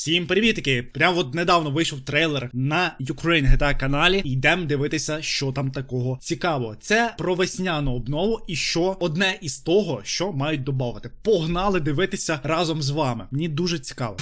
Всім привітики! Прямо от недавно вийшов трейлер на Ukraine GTA каналі. Йдемо дивитися, що там такого цікавого. Це про весняну обнову, і що одне із того, що мають додати. Погнали дивитися разом з вами. Мені дуже цікаво.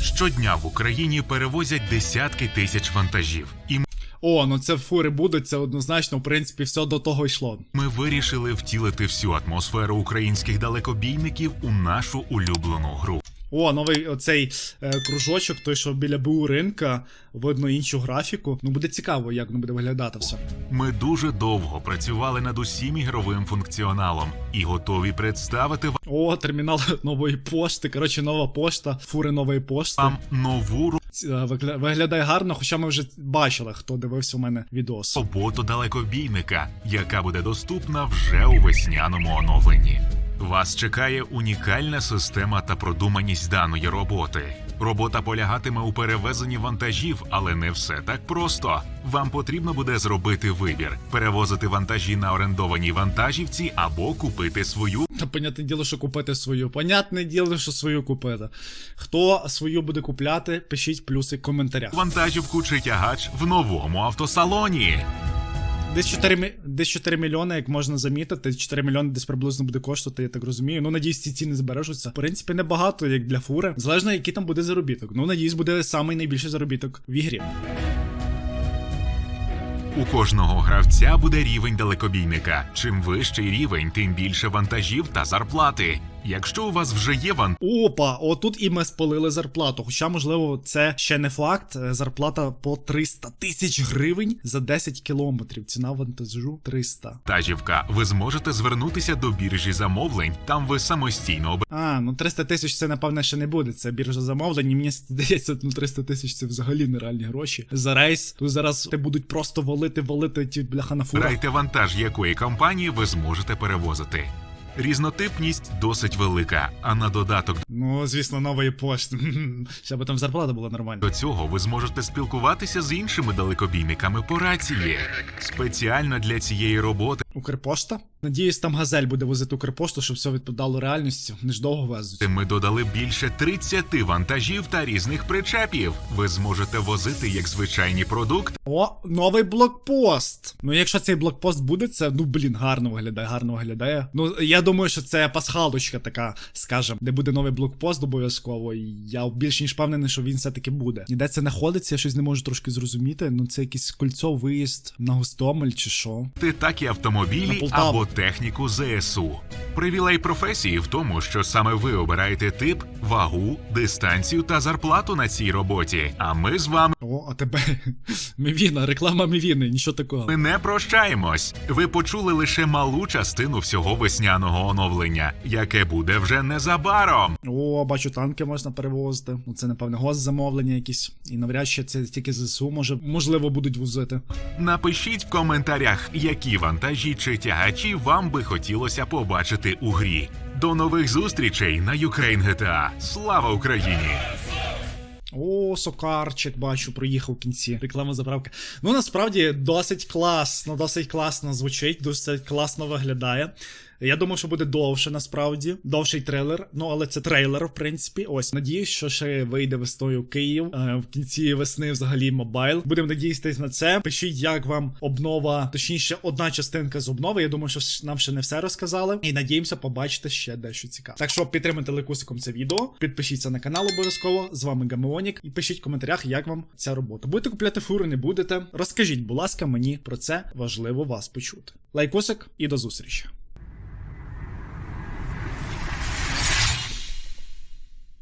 Щодня в Україні перевозять десятки тисяч вантажів, і О, ну це фури будуть, це однозначно, в принципі, все до того йшло. ми вирішили втілити всю атмосферу українських далекобійників у нашу улюблену гру. О, новий оцей е, кружочок, той, що біля БУ ринка, видно іншу графіку. Ну буде цікаво, як воно буде виглядати все. Ми дуже довго працювали над усім ігровим функціоналом і готові представити О, термінал нової пошти. Коротше, нова пошта, фури нової пошти. вам нову е, вигля- Виглядає гарно, хоча ми вже бачили, хто дивився у мене відос. роботу далекобійника, яка буде доступна вже у весняному оновленні. Вас чекає унікальна система та продуманість даної роботи. Робота полягатиме у перевезенні вантажів, але не все так просто. Вам потрібно буде зробити вибір: перевозити вантажі на орендованій вантажівці або купити свою. Та понятне діло, що купити свою. Понятне діло, що свою купити. Хто свою буде купляти, пишіть плюси в коментарях. Вантажівку чи тягач в новому автосалоні. Десь 4, мі- десь 4 мільйони, як можна замітити. 4 мільйони десь приблизно буде коштувати, я так розумію. Ну, надіюсь, ці ціни збережуться. В принципі, небагато, як для фури. Залежно, який там буде заробіток. Ну, надіюсь, буде самий найбільший заробіток в ігрі. У кожного гравця буде рівень далекобійника. Чим вищий рівень, тим більше вантажів та зарплати. Якщо у вас вже є вантаж, Опа, отут і ми спалили зарплату. Хоча, можливо, це ще не факт. Е, Зарплата по 300 тисяч гривень за 10 кілометрів. Ціна вантажу 300. Вантажівка, ви зможете звернутися до біржі замовлень. Там ви самостійно обираєте А, ну 300 тисяч це напевне ще не буде. Це біржа замовлень. І мені здається, ну 300 тисяч це взагалі нереальні гроші. За рейс тут зараз ти будуть просто валити, валити ті бляха на фурах. вантаж, якої компанії ви зможете перевозити. Різнотипність досить велика, а на додаток Ну, звісно, нової пошти. Ще би там зарплата була нормальна. до цього ви зможете спілкуватися з іншими далекобійниками по рації. Спеціально для цієї роботи Укрпошта? Надіюсь, там газель буде возити Укрпошту, щоб все відповідало реальності. Вони ж довго везуть. ми додали більше 30 вантажів та різних причепів. Ви зможете возити як звичайні продукти. О, новий блокпост. Ну, якщо цей блокпост буде, це ну блін, гарно виглядає, гарно виглядає. Ну я думаю, що це пасхалочка така, скажем, де буде новий блокпост обов'язково. І я більш ніж впевнений, що він все-таки буде. І де це знаходиться, я щось не можу трошки зрозуміти. Ну це якийсь кольцо, виїзд на Гостомель чи що. так і автомобілі або техніку ЗСУ. Привілей професії в тому, що саме ви обираєте тип, вагу, дистанцію та зарплату на цій роботі. А ми з вами О, а тебе Мівіна, реклама Мівіни, нічого такого. Ми не прощаємось. Ви почули лише малу частину всього весняного оновлення, яке буде вже незабаром. О, бачу, танки можна перевозити. Ну, це, напевне, госзамовлення якісь. І навряд чи це тільки ЗСУ може, можливо, будуть возити. Напишіть в коментарях, які вантажі чи тягачі вам би хотілося побачити у грі. До нових зустрічей на Ukraine GTA. Слава Україні! О, сокарчик, бачу, проїхав в кінці. Реклама заправка. Ну насправді досить класно, досить класно звучить, досить класно виглядає. Я думаю, що буде довше насправді, довший трейлер. Ну, але це трейлер, в принципі. Ось надіюсь, що ще вийде весною Київ. Е, в кінці весни взагалі мобайл. Будемо надіятися на це. Пишіть, як вам обнова, точніше, одна частинка з обнови. Я думаю, що нам ще не все розказали. І надіємося побачити ще дещо цікаве. Так що підтримайте лайкусиком це відео, підпишіться на канал обов'язково. З вами Гамеонік. І пишіть в коментарях, як вам ця робота. Будете купляти фури, не будете. Розкажіть, будь ласка, мені про це важливо вас почути. Лайкусик і до зустрічі.